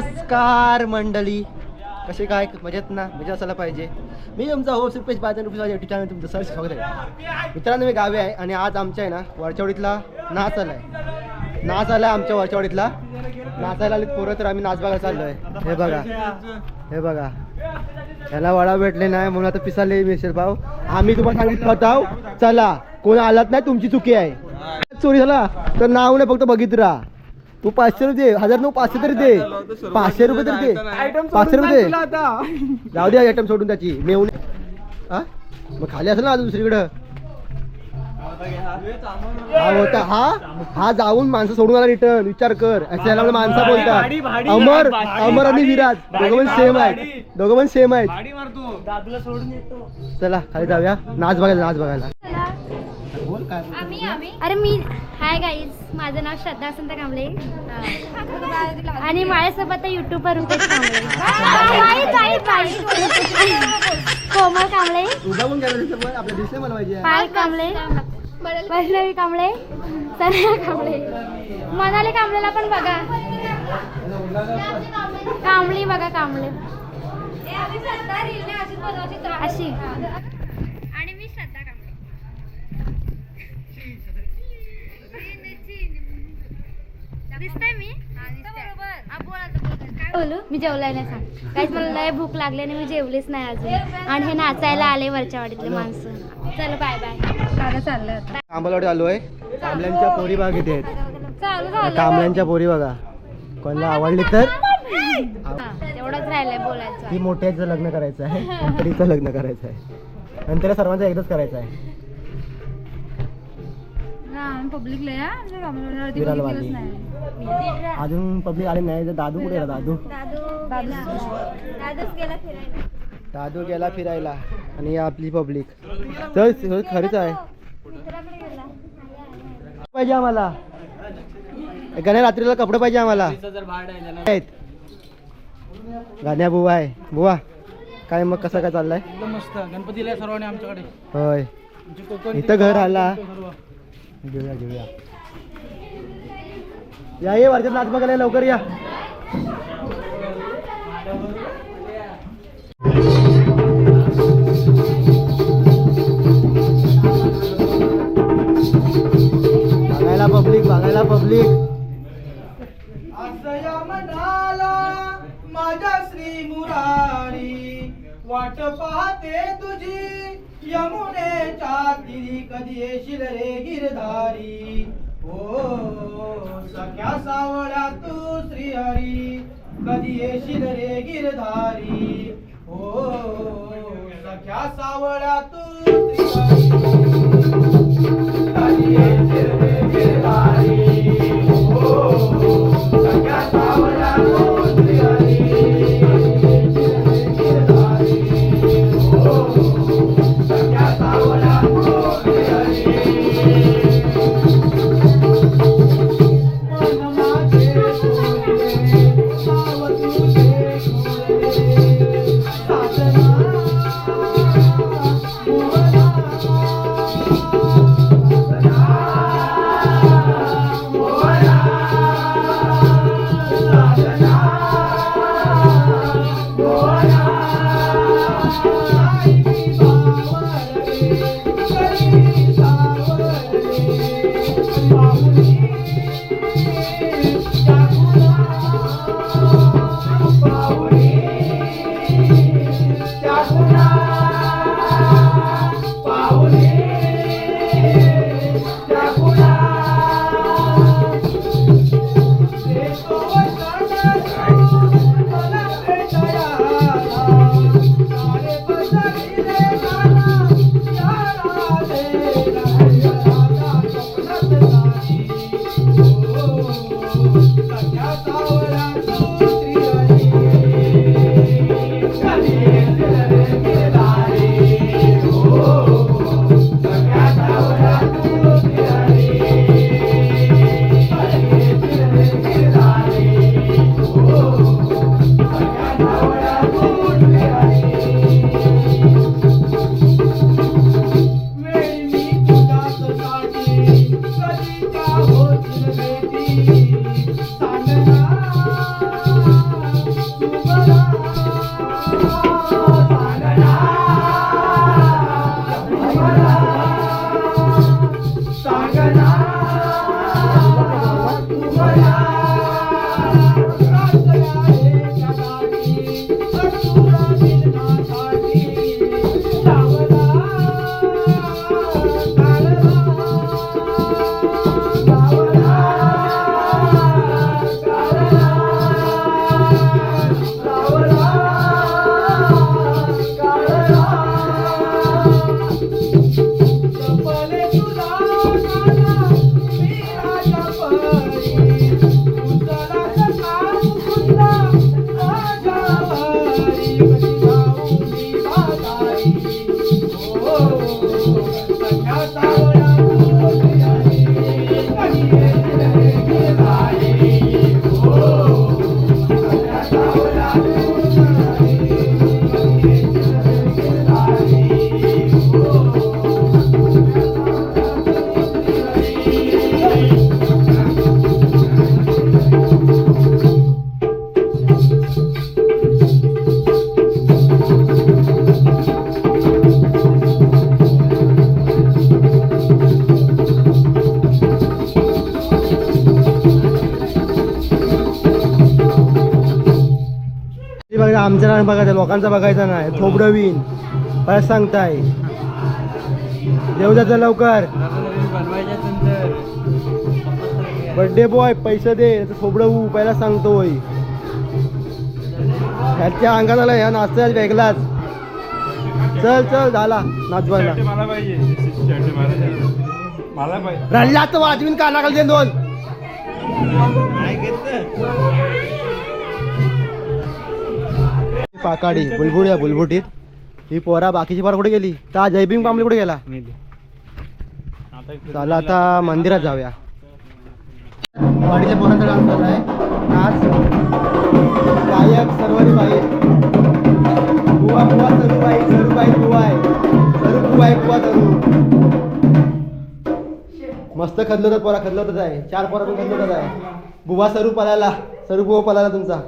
नमस्कार मंडळी. कसे काय? मजेत ना? मजा असायला पाहिजे. मी तुमचा हो सुपेश बाजार युट्यूब चॅनल तुमचं सर स्वागत आहे. मित्रांनो मी गावी आहे आणि आज आमच्या आहे ना वरचवडीतला नाच आलाय. नाच आलाय आमच्या वरचवडीतला. नाचायला आलीत पोरं तर आम्ही नाच बघायला चाललोय. हे बघा. हे बघा. ह्याला वडा भेटले नाही म्हणून आता पिसाले मिसळ भाऊ. आम्ही तुम्हाला सांगितलं होता चला कोण आलात नाही तुमची चुकी आहे. चोरी झाला तर नाव नाही फक्त बघित राहा तू पाचशे रुपये दे. हजार नऊ पाचशे तरी दे. पाचशे रुपये तरी दे. पाचशे रुपये दे. जाऊ दे आयटम सोडून त्याची. मेवून हा? मग खाली असेल ना अजून दुसरीकडं. हा होता. हा? हा जाऊन माणसं सोडून आला रिटर्न विचार कर. याला मला माणसं बोलतात. अमर अमर आणि विराज. दोघं पण सेम आहेत. दोघं पण सेम आहेत. चला खाली जाऊया. नाच बघायला नाच बघायला. काय अरे मी हाय गाईज माझं नाव श्रद्धा वसंत कांबळे. आणि माझ्यासोबत युट्यूबवर रुपेश कांबळे. बाई, बाई, बाई. कोमल कांबळे. तुझा पण गेला दिसलं पण आपल्या दिसले मला पाहिजे पायल कांबळे. वैष्णवी कांबळे. सन्या कांबळे. मनाली कांबळेला पण बघा. कांबळी बघा कांबळे. अशी दिसतंय मी? काय बोलू? मी जेवलाय नाही सांग. काहीच मला लय भूक लागली आणि मी जेवलीच नाही अजून. आणि हे नाचायला आले वरच्या वाडीतले माणसं. चल बाय बाय चालू चाललं आंबलवाडी आलो आहे कांबल्यांच्या पोरी बघा किती आहेत. चालू झालं. कांबल्यांच्या पोरी बघा. कोणाला आवडली तर? तेवढंच राहिलंय बोलायचं. ती मोठ्याचं लग्न करायचं आहे. लग्न करायचं आहे. नंतर सर्वांचं एकदाच करायचं आहे. पब्लिक अजून पब्लिक आले नाही तर दादू कुठे गेला दादू? दादू गेला. फिरायला. आणि ही आपली पब्लिक तर खरीच आहे. पाहिजे आम्हाला. गण्या रात्रीला कपडे पाहिजे आम्हाला. गाण्या बुवा आहे. बुवा काय मग कसं काय चाललंय? मस्त. गणपतीला सर्वांनी आमच्याकडे. होय. इथं घर आला. घेऊया घेऊया. या ये वर्षात नाच बघायला लवकर या. पाहते तुझी. यमुनेच्या तिरी कधी येशील रे गिरधारी? हो सख्या सावळ्या तू श्रीहरी. कधी येशील रे गिरधारी? हो सख्या सावळ्या तू ಯಾವ Música बघ आमच्या नाही बघायचं लोकांचा बघायचा नाही. थोबडवीन परत सांगताय. देऊ जातं लवकर. बर्थडे बॉय पैसे दे. नाहीतर थोबडं होऊ पहिला सांगतोय. ह्याच्या अंगात आला ह्या नाचता वेगळाच. चल चल झाला. नाचवायला. मला पाहिजे. शर्ट मला मला पाहिजे. रडला तर वाजवीन कानाखाली दोन. पाकाडी बुलबुड्या बुलबुटीत. ही पोरा बाकीची पोरा कुठे गेली? त्या जयभीम कांबळे कुठे गेला? चला आता मंदिरात जाऊया. वाडीच्या पोरांचा डान्स झालाय नाच गायक सर्वरी बाई बुवा बुवा सरूबाई सरूबाई बुवा आहे. सरू बुवा आहे बुवा सरू. मस्त खदलं तर पोरा खदलं आहे. चार पोरा पण खदलं आहे. बुवा सरू पलाला सरू बुवा पलाला तुमचा.